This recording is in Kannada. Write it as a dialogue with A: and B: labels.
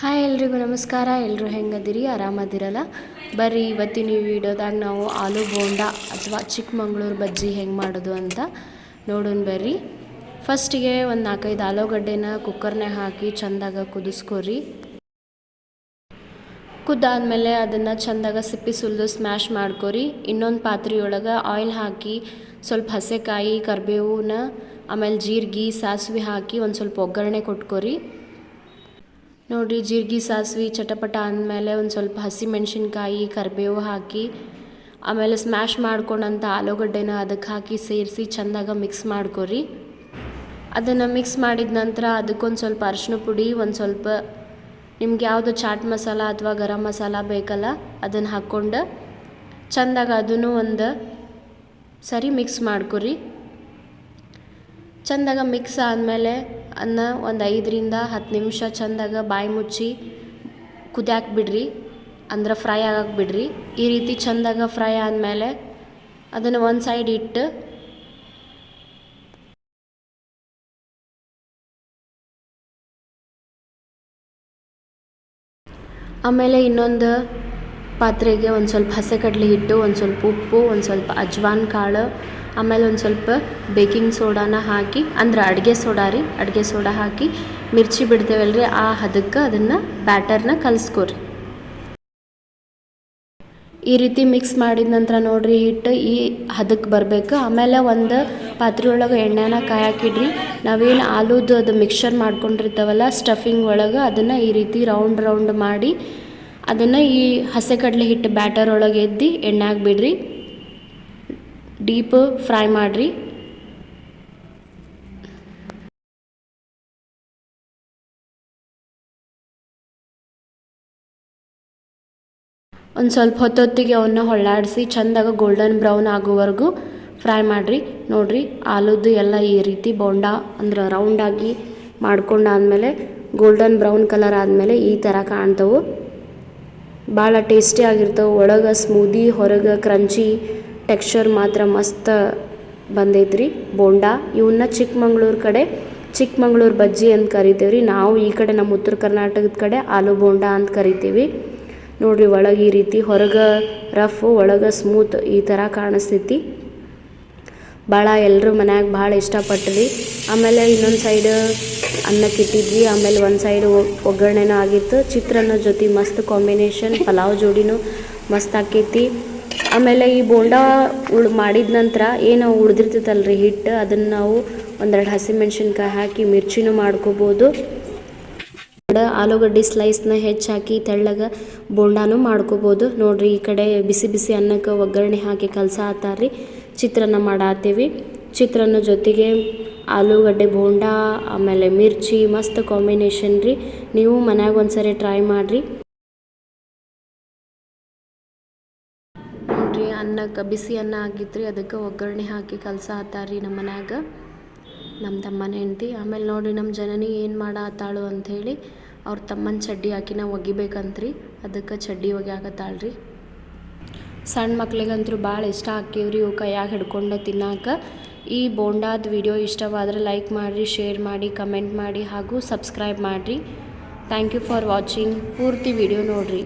A: ಹಾಯ್ ಎಲ್ರಿಗೂ ನಮಸ್ಕಾರ. ಎಲ್ಲರೂ ಹೆಂಗದಿರಿ? ಆರಾಮದಿರಲ್ಲ? ಬರ್ರಿ, ಇವತ್ತಿನ ಈ ವಿಡಿಯೋದಾಗ ನಾವು ಆಲೂ ಬೋಂಡ ಅಥವಾ ಚಿಕ್ಕಮಂಗ್ಳೂರು ಬಜ್ಜಿ ಹೆಂಗೆ ಮಾಡೋದು ಅಂತ ನೋಡೋಣ ಬರ್ರಿ. ಫಸ್ಟಿಗೆ ಒಂದು ನಾಲ್ಕೈದು ಆಲೂಗಡ್ಡೆನ ಕುಕ್ಕರ್ನಾಗ ಹಾಕಿ ಚಂದಾಗ ಕುದಿಸ್ಕೊರಿ. ಕುದ್ದಾದ್ಮೇಲೆ ಅದನ್ನು ಚಂದಾಗ ಸಿಪ್ಪಿ ಸುಲಿದು ಸ್ಮ್ಯಾಶ್ ಮಾಡ್ಕೊರಿ. ಇನ್ನೊಂದು ಪಾತ್ರೆಯೊಳಗೆ ಆಯಿಲ್ ಹಾಕಿ ಸ್ವಲ್ಪ ಹಸೆಕಾಯಿ ಕರಿಬೇವನ್ನ ಆಮೇಲೆ ಜೀರಿಗೆ, ಸಾಸಿವೆ ಹಾಕಿ ಒಂದು ಸ್ವಲ್ಪ ಒಗ್ಗರಣೆ ಕೊಟ್ಕೊರಿ. ನೋಡಿರಿ ಜೀರಿಗೆ, ಸಾಸಿವೆ, ಚಟಪಟ ಅಂದಮೇಲೆ ಒಂದು ಸ್ವಲ್ಪ ಹಸಿಮೆಣ್ಸಿನ್ಕಾಯಿ ಕರಿಬೇವು ಹಾಕಿ, ಆಮೇಲೆ ಸ್ಮ್ಯಾಶ್ ಮಾಡ್ಕೊಂಡಂಥ ಆಲೂಗಡ್ಡೆನ ಅದಕ್ಕೆ ಹಾಕಿ ಸೇರಿಸಿ ಚೆಂದಾಗ ಮಿಕ್ಸ್ ಮಾಡ್ಕೊರಿ. ಅದನ್ನು ಮಿಕ್ಸ್ ಮಾಡಿದ ನಂತರ ಅದಕ್ಕೊಂದು ಸ್ವಲ್ಪ ಅರಿಶಿನ ಪುಡಿ, ಒಂದು ಸ್ವಲ್ಪ ನಿಮ್ಗೆ ಯಾವುದು ಚಾಟ್ ಮಸಾಲ ಅಥವಾ ಗರಂ ಮಸಾಲ ಬೇಕಲ್ಲ ಅದನ್ನು ಹಾಕ್ಕೊಂಡು ಚೆಂದಾಗ ಅದನ್ನು ಒಂದು ಸರಿ ಮಿಕ್ಸ್ ಮಾಡ್ಕೊರಿ. ಚೆಂದಾಗ ಮಿಕ್ಸ್ ಆದಮೇಲೆ ಅನ್ನ ಒಂದು ಐದರಿಂದ ಹತ್ತು ನಿಮಿಷ ಚಂದಾಗ ಬಾಯಿ ಮುಚ್ಚಿ ಕುದ್ಯಾಕೆ ಬಿಡ್ರಿ, ಅಂದ್ರೆ ಫ್ರೈ ಆಗಕ್ಕೆ ಬಿಡ್ರಿ. ಈ ರೀತಿ ಚಂದಾಗ ಫ್ರೈ ಆದಮೇಲೆ ಅದನ್ನು ಒಂದು ಸೈಡ್ ಇಟ್ಟು ಆಮೇಲೆ ಇನ್ನೊಂದು ಪಾತ್ರೆಗೆ ಒಂದು ಸ್ವಲ್ಪ ಹಸೆ ಕಡಲೆ ಹಿಟ್ಟು, ಒಂದು ಸ್ವಲ್ಪ ಉಪ್ಪು, ಒಂದು ಸ್ವಲ್ಪ ಅಜ್ವಾನ್ ಕಾಳು, ಆಮೇಲೆ ಒಂದು ಸ್ವಲ್ಪ ಬೇಕಿಂಗ್ ಸೋಡಾನ ಹಾಕಿ, ಅಂದ್ರೆ ಅಡುಗೆ ಸೋಡಾ ರೀ, ಅಡುಗೆ ಸೋಡಾ ಹಾಕಿ ಮಿರ್ಚಿ ಬಿಡ್ತೇವಲ್ರಿ, ಆ ಹದಕ್ಕೆ ಅದನ್ನು ಬ್ಯಾಟರ್ನ ಕಲಿಸ್ಕೊರಿ. ಈ ರೀತಿ ಮಿಕ್ಸ್ ಮಾಡಿದ ನಂತರ ನೋಡಿರಿ ಹಿಟ್ಟು ಈ ಹದಕ್ಕೆ ಬರಬೇಕು. ಆಮೇಲೆ ಒಂದು ಪಾತ್ರೆ ಒಳಗೆ ಎಣ್ಣೆನ ಕಾಯಾಕಿಡ್ರಿ. ನಾವೇನು ಆಲೂದು ಅದು ಮಿಕ್ಸರ್ ಮಾಡ್ಕೊಂಡಿರ್ತಾವಲ್ಲ ಸ್ಟಫಿಂಗ್ ಒಳಗೆ ಅದನ್ನು ಈ ರೀತಿ ರೌಂಡ್ ರೌಂಡ್ ಮಾಡಿ ಅದನ್ನು ಈ ಹಸೆ ಕಡಲೆ ಹಿಟ್ಟು ಬ್ಯಾಟರ್ ಒಳಗೆ ಎದ್ದು ಎಣ್ಣೆ ಬಿಡ್ರಿ ಡೀಪ್ ಫ್ರೈ ಮಾಡಿರಿ. ಒಂದು ಸ್ವಲ್ಪ ಹೊತ್ತೊತ್ತಿಗೆ ಅವನ್ನ ಹೊಳ್ಳಾಡಿಸಿ ಚೆಂದಾಗ ಗೋಲ್ಡನ್ ಬ್ರೌನ್ ಆಗೋವರೆಗೂ ಫ್ರೈ ಮಾಡಿರಿ. ನೋಡಿರಿ ಆಲೂದು ಎಲ್ಲ ಈ ರೀತಿ ಬೋಂಡ ಅಂದ್ರೆ ರೌಂಡಾಗಿ ಮಾಡ್ಕೊಂಡಾದಮೇಲೆ ಗೋಲ್ಡನ್ ಬ್ರೌನ್ ಕಲರ್ ಆದಮೇಲೆ ಈ ಥರ ಕಾಣ್ತವೆ. ಭಾಳ ಟೇಸ್ಟಿ ಆಗಿರ್ತವೆ. ಒಳಗೆ ಸ್ಮೂದಿ ಹೊರಗೆ ಕ್ರಂಚಿ ಟೆಕ್ಸ್ಚರ್ ಮಾತ್ರ ಮಸ್ತ್ ಬಂದೈತ್ರಿ. ಬೋಂಡಾ ಇವನ್ನ ಚಿಕ್ಕಮಂಗ್ಳೂರು ಕಡೆ, ಚಿಕ್ಕಮಂಗ್ಳೂರು ಬಜ್ಜಿ ಅಂತ ಕರಿತೀವಿ ರೀ ನಾವು ಈ ಕಡೆ ನಮ್ಮ ಉತ್ತರ ಕರ್ನಾಟಕದ ಕಡೆ ಆಲೂ ಬೋಂಡ ಅಂತ ಕರಿತೀವಿ. ನೋಡಿರಿ ಒಳಗೆ ಈ ರೀತಿ ಹೊರಗೆ ರಫ್ ಒಳಗೆ ಸ್ಮೂತ್ ಈ ಥರ ಕಾಣಿಸ್ತೈತಿ. ಭಾಳ ಎಲ್ಲರೂ ಮನ್ಯಾಗ ಭಾಳ ಇಷ್ಟಪಟ್ವಿ. ಆಮೇಲೆ ಇನ್ನೊಂದು ಸೈಡ್ ಅನ್ನಕ್ಕೆ ಇಟ್ಟಿದ್ವಿ ಆಮೇಲೆ ಒಂದು ಸೈಡ್ ಒಗ್ಗರಣೆನೂ ಆಗಿತ್ತು. ಚಿತ್ರಾನ್ನ ಜೊತೆ ಮಸ್ತ್ ಕಾಂಬಿನೇಷನ್ ಪಲಾವ್ ಜೋಡಿನೂ ಮಸ್ತ್ ಆಕೈತಿ. ಆಮೇಲೆ ಈ ಬೋಂಡ ಉಳ್ ಮಾಡಿದ ನಂತರ ಏನು ಉಳ್ದಿರ್ತೈತಲ್ರಿ ಹಿಟ್ಟು. ಅದನ್ನು ನಾವು ಒಂದೆರಡು ಹಸಿಮೆಣ್ಸಿನ್ಕಾಯಿ ಹಾಕಿ ಮಿರ್ಚಿನೂ ಮಾಡ್ಕೋಬೋದು. ಆಲೂಗಡ್ಡೆ ಸ್ಲೈಸ್ನ ಹೆಚ್ಚಾಕಿ ತೆಳ್ಳಗೆ ಬೋಂಡಾನು ಮಾಡ್ಕೋಬೋದು. ನೋಡ್ರಿ ಈ ಕಡೆ ಬಿಸಿ ಬಿಸಿ ಅನ್ನಕ್ಕೆ ಒಗ್ಗರಣೆ ಹಾಕಿ ಕಲಸ ಆತಾರ್ರಿ ಚಿತ್ರಾನ್ನ ಮಾಡಾತ್ತೀವಿ. ಚಿತ್ರಾನ್ನ ಜೊತೆಗೆ ಆಲೂಗಡ್ಡೆ ಬೋಂಡ, ಆಮೇಲೆ ಮಿರ್ಚಿ, ಮಸ್ತ್ ಕಾಂಬಿನೇಷನ್ ರೀ. ನೀವು ಮನ್ಯಾಗ ಒಂದ್ಸರಿ ಟ್ರೈ ಮಾಡಿರಿ. ನೋಡಿರಿ, ಅನ್ನಕ್ಕೆ ಬಿಸಿ ಅನ್ನ ಆಗಿತ್ತು ರೀ ಅದಕ್ಕೆ ಒಗ್ಗರಣೆ ಹಾಕಿ ಕಲಸ ಆತಾರ್ರಿ ನಮ್ಮ ಮನ್ಯಾಗ. ನಮ್ಮ ತಮ್ಮನ ಹೆಂಡತಿ. ಆಮೇಲೆ ನೋಡಿರಿ, ನಮ್ಮ ಜನನಿ ಏನು ಮಾಡಾತಾಳು ಅಂಥೇಳಿ, ಅವ್ರ ತಮ್ಮನ ಚಡ್ಡಿ ಹಾಕಿ ನಾವು ಒಗಿಬೇಕಂತ್ರಿ. ಅದಕ್ಕೆ ಚಡ್ಡಿ ಒಗ್ಯಾಕತ್ತಾಳ್ರಿ. ಸಣ್ಣ ಮಕ್ಳಿಗಂತೂ ಭಾಳ ಇಷ್ಟ ಆಕ್ಕಿವ್ರಿ ಇವು ಕೈಯಾಗ ಹಿಡ್ಕೊಂಡು ತಿನ್ನಾಕ. ಈ ಬೋಂಡಾದ ವಿಡಿಯೋ ಇಷ್ಟವಾದರೆ ಲೈಕ್ ಮಾಡಿರಿ, ಶೇರ್ ಮಾಡಿ, ಕಮೆಂಟ್ ಮಾಡಿ ಹಾಗೂ ಸಬ್ಸ್ಕ್ರೈಬ್ ಮಾಡಿರಿ. Thank you for watching. ಪೂರ್ತಿ ವಿಡಿಯೋ ನೋಡಿರಿ.